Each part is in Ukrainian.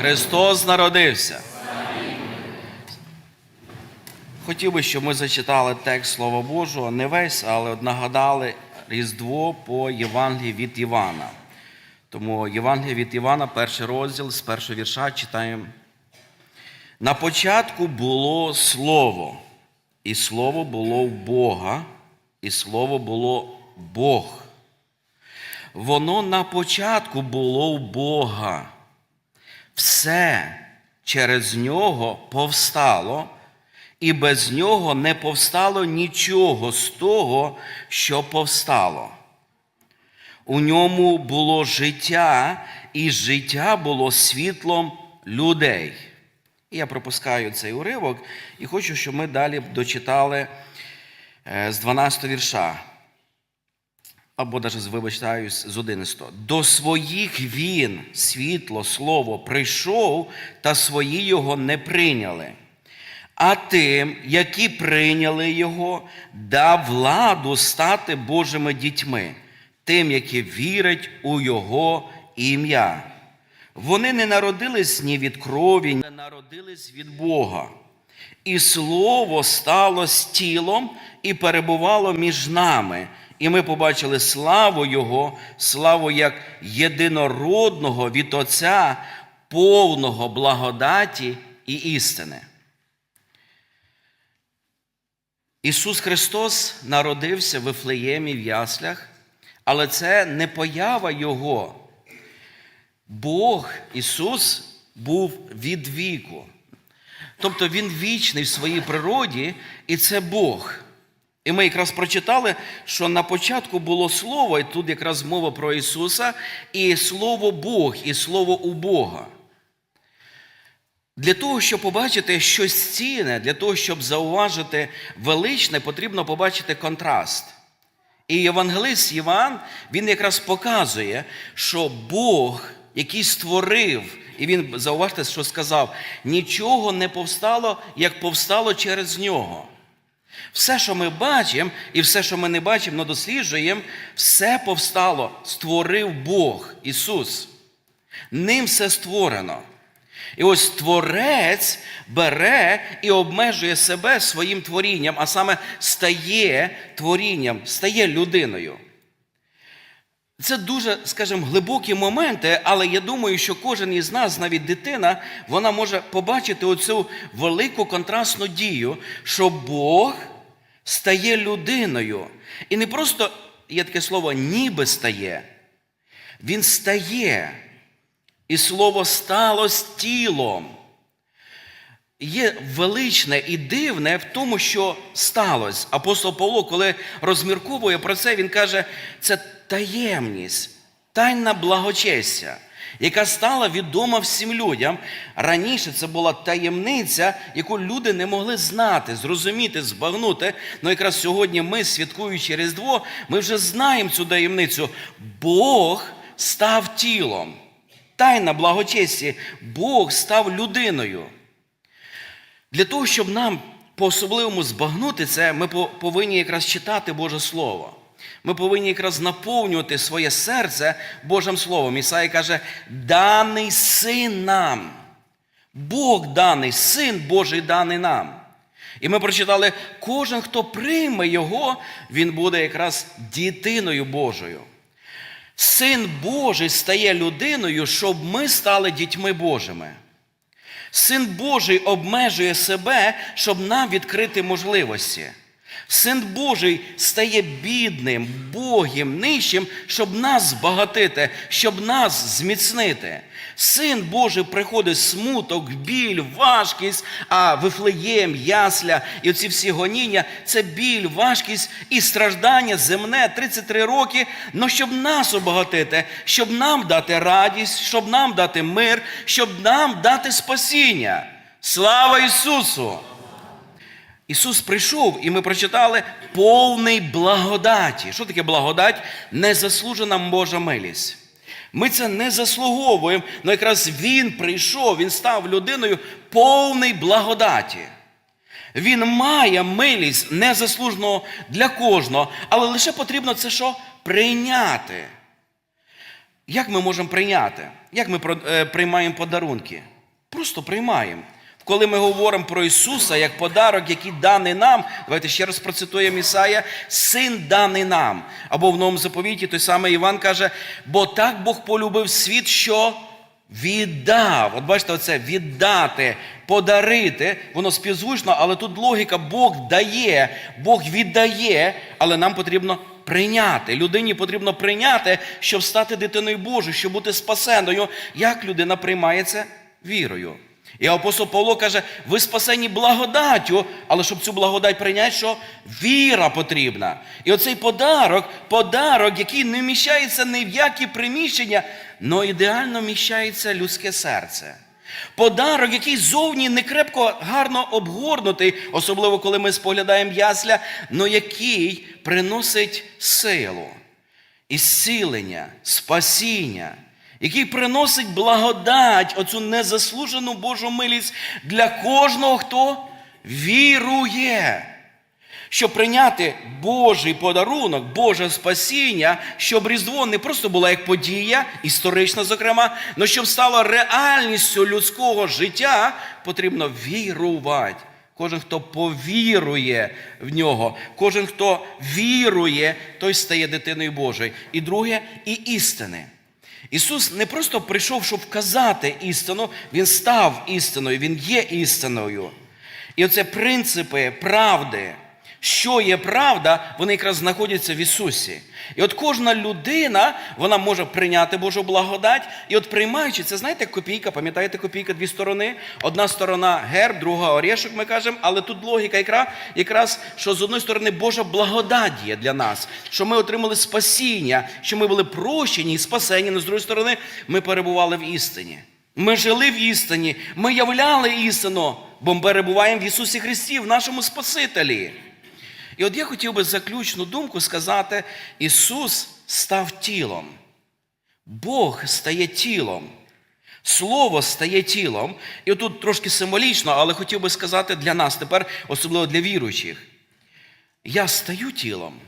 Христос народився. Хотів би, щоб ми зачитали текст Слова Божого, не весь, але нагадали Різдво по Євангелії від Івана. Тому Євангелія від Івана, перший розділ з першого вірша читаємо. На початку було Слово, і Слово було в Бога, і Слово було Бог. Воно на початку було в Бога. Все через нього повстало, і без нього не повстало нічого з того, що повстало. У ньому було життя, і життя було світлом людей. Я пропускаю цей уривок і хочу, щоб ми далі дочитали е, з 12 вірша. Або навіть вибачаюсь з 11. До своїх він, світло, слово, прийшов, та свої його не прийняли. А тим, які прийняли його, дав владу стати Божими дітьми, тим, які вірять у Його ім'я. Вони не народились ні від крові, не народились від Бога. І слово стало з тілом і перебувало між нами. І ми побачили славу Його, славу як єдинородного від Отця, повного благодаті і істини. Ісус Христос народився в Вифлеємі в яслях, але це не поява Його. Бог Ісус був від віку. Тобто Він вічний в своїй природі, і це Бог. І ми якраз прочитали, що на початку було Слово, і тут якраз мова про Ісуса, і Слово Бог, і Слово у Бога. Для того, щоб побачити щось цінне, для того, щоб зауважити величне, потрібно побачити контраст. І євангелист Іван, він якраз показує, що Бог, який створив, і він зауважте, що сказав, нічого не повстало, як повстало через нього. Все, що ми бачимо, і все, що ми не бачимо, але досліджуємо, все повстало, створив Бог Ісус. Ним все створено. І ось творець бере і обмежує себе своїм творінням, а саме стає творінням, стає людиною. Це дуже, скажімо, глибокі моменти, але я думаю, що кожен із нас, навіть дитина, вона може побачити оцю велику контрастну дію, що Бог стає людиною. І не просто є таке слово ніби стає. Він стає. І слово сталося тілом. Є величне і дивне в тому, що сталося. Апостол Павло, коли розмірковує про це, він каже, це таємність, тайна благочестя, яка стала відома всім людям. Раніше це була таємниця, яку люди не могли знати, зрозуміти, збагнути. Ну якраз сьогодні ми, святкуючи Різдво, ми вже знаємо цю таємницю. Бог став тілом. Тайна благочесті, Бог став людиною. Для того, щоб нам по-особливому збагнути це, ми повинні якраз читати Боже Слово. Ми повинні якраз наповнювати своє серце Божим Словом. Ісай каже, даний син нам. Бог даний, син Божий даний нам. І ми прочитали, кожен, хто прийме Його, він буде якраз дітиною Божою. Син Божий стає людиною, щоб ми стали дітьми Божими. Син Божий обмежує себе, щоб нам відкрити можливості. Син Божий стає бідним, богим, нижчим, щоб нас збагатити, щоб нас зміцнити. Син Божий приходить смуток, біль, важкість, а вифлеєм, ясля і оці всі гоніння це біль, важкість і страждання земне 33 роки, но щоб нас обагатити, щоб нам дати радість, щоб нам дати мир, щоб нам дати спасіння. Слава Ісусу! Ісус прийшов, і ми прочитали повний благодаті. Що таке благодать? Незаслужена Божа милість. Ми це не заслуговуємо, але якраз Він прийшов, Він став людиною повний благодаті. Він має милість незаслуженого для кожного, але лише потрібно це що? Прийняти. Як ми можемо прийняти? Як ми е, приймаємо подарунки? Просто приймаємо. Коли ми говоримо про Ісуса як подарок, який даний нам, давайте ще раз процитуємо Ісая, син даний нам. Або в новому заповіті той самий Іван каже, бо так Бог полюбив світ, що віддав. От бачите, оце віддати, подарити, воно співзвучно, але тут логіка Бог дає, Бог віддає, але нам потрібно прийняти. Людині потрібно прийняти, щоб стати дитиною Божою, щоб бути спасеною. Як людина приймає це? Вірою. І апостол Павло каже: ви спасені благодаттю, але щоб цю благодать прийняти, що віра потрібна. І оцей подарок, подарок, який не вміщається ні в які приміщення, але ідеально вміщається людське серце. Подарок, який зовні не крепко гарно обгорнутий, особливо коли ми споглядаємо ясля, але який приносить силу, ісцілення, спасіння, який приносить благодать, оцю незаслужену Божу милість для кожного, хто вірує. Щоб прийняти Божий подарунок, Боже спасіння, щоб Різдво не просто було як подія, історична, зокрема, але щоб стало реальністю людського життя, потрібно вірувати. Кожен, хто повірує в нього, кожен, хто вірує, той стає дитиною Божою. І друге, і істини. Ісус не просто прийшов, щоб вказати істину, Він став істиною, Він є істиною. І оце принципи правди, що є правда, вони якраз знаходяться в Ісусі. І от кожна людина вона може прийняти Божу благодать, і от приймаючи це, знаєте, копійка, пам'ятаєте, копійка дві сторони. Одна сторона герб, друга орешок, ми кажемо, але тут логіка якраз, що з одної сторони Божа благодать є для нас, що ми отримали спасіння, що ми були прощені і спасені, але з другої сторони ми перебували в істині. Ми жили в істині, ми являли істину, бо ми перебуваємо в Ісусі Христі, в нашому Спасителі. І от я хотів би заключну думку сказати: Ісус став тілом. Бог стає тілом. Слово стає тілом. І отут трошки символічно, але хотів би сказати для нас тепер, особливо для віруючих. Я стаю тілом.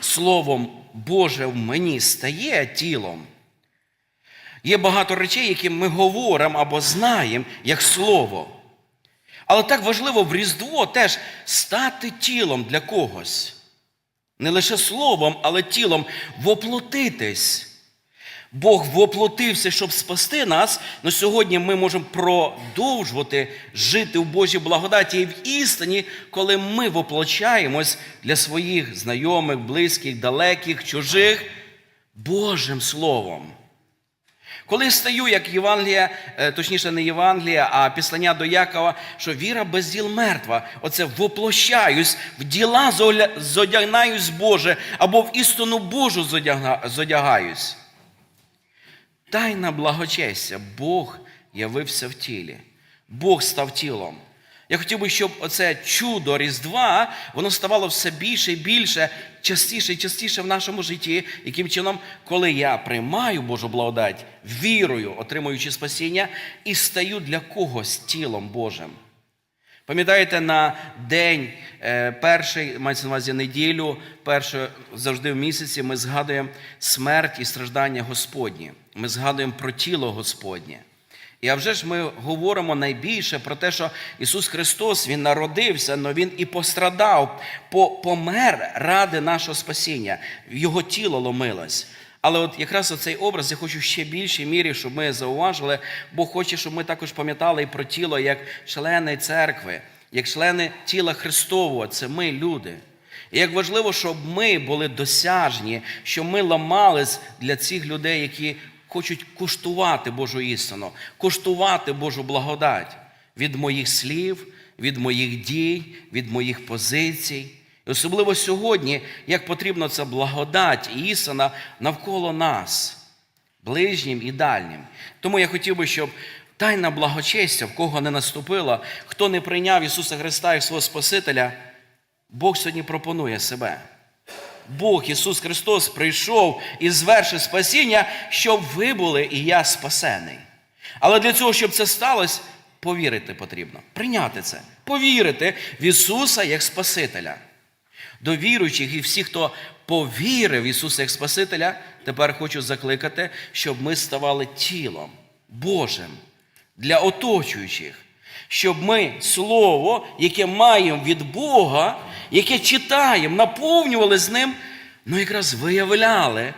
Словом Боже в мені стає тілом. Є багато речей, які ми говоримо або знаємо як слово. Але так важливо в Різдво теж стати тілом для когось. Не лише словом, але тілом воплотитись. Бог воплотився, щоб спасти нас, але сьогодні ми можемо продовжувати жити в Божій благодаті і в істині, коли ми воплощаємось для своїх знайомих, близьких, далеких, чужих Божим Словом. Коли стаю, як Євангелія, е, точніше, не Євангелія, а післання до Якова, що віра без діл мертва. Оце воплощаюсь, в діла зодягнаюсь Боже, або в істину Божу зодягаюсь. Тайна благочестя. Бог явився в тілі. Бог став тілом. Я хотів би, щоб оце чудо Різдва, воно ставало все більше і більше, частіше і частіше в нашому житті, яким чином, коли я приймаю Божу благодать, вірою, отримуючи спасіння, і стаю для когось тілом Божим. Пам'ятаєте, на день е, перший, мається на увазі неділю, перше завжди в місяці ми згадуємо смерть і страждання Господні. Ми згадуємо про тіло Господнє. І а вже ж ми говоримо найбільше про те, що Ісус Христос Він народився, але Він і пострадав, помер ради нашого спасіння. Його тіло ломилось. Але от якраз оцей образ я хочу ще більшій мірі, щоб ми зауважили, Бог хоче, щоб ми також пам'ятали і про тіло як члени церкви, як члени тіла Христового, це ми люди. І як важливо, щоб ми були досяжні, щоб ми ламались для цих людей, які хочуть куштувати Божу істину, куштувати Божу благодать від моїх слів, від моїх дій, від моїх позицій. І особливо сьогодні, як потрібна ця благодать і істина навколо нас, ближнім і дальнім. Тому я хотів би, щоб тайна благочестя, в кого не наступила, хто не прийняв Ісуса Христа як свого Спасителя, Бог сьогодні пропонує себе. Бог Ісус Христос прийшов і звершив спасіння, щоб ви були і я спасений. Але для цього, щоб це сталося, повірити потрібно. Прийняти це, повірити в Ісуса як Спасителя. до віруючих і всіх, хто повірив в Ісуса як Спасителя, тепер хочу закликати, щоб ми ставали тілом Божим для оточуючих. Щоб ми Слово, яке маємо від Бога, яке читаємо, наповнювали з ним, ну якраз виявляли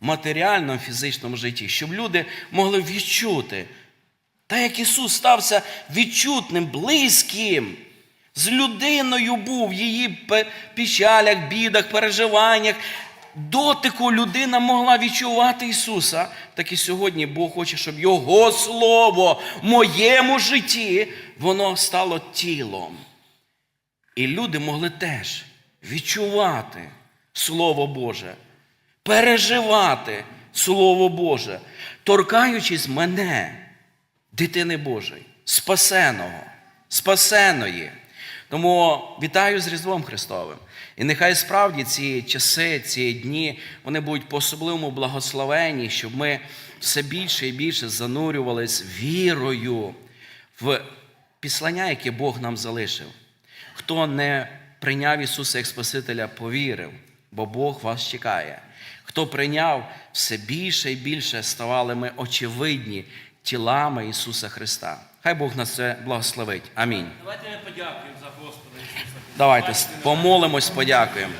в матеріальному фізичному житті, щоб люди могли відчути. Та як Ісус стався відчутним, близьким, з людиною був в її печалях, бідах, переживаннях. Дотику людина могла відчувати Ісуса, так і сьогодні Бог хоче, щоб Його Слово в моєму житті воно стало тілом. І люди могли теж відчувати Слово Боже, переживати Слово Боже, торкаючись мене, дитини Божої, спасеного, спасеної. Тому вітаю з Різдвом Христовим. І нехай справді ці часи, ці дні, вони будуть по-особливому благословені, щоб ми все більше і більше занурювались вірою в післання, яке Бог нам залишив. Хто не прийняв Ісуса як Спасителя, повірив, бо Бог вас чекає. Хто прийняв, все більше і більше ставали ми очевидні тілами Ісуса Христа. Хай Бог нас це благословить. Амінь. Давайте ми подякуємо за Господа Давайте помолимось, подякуємо.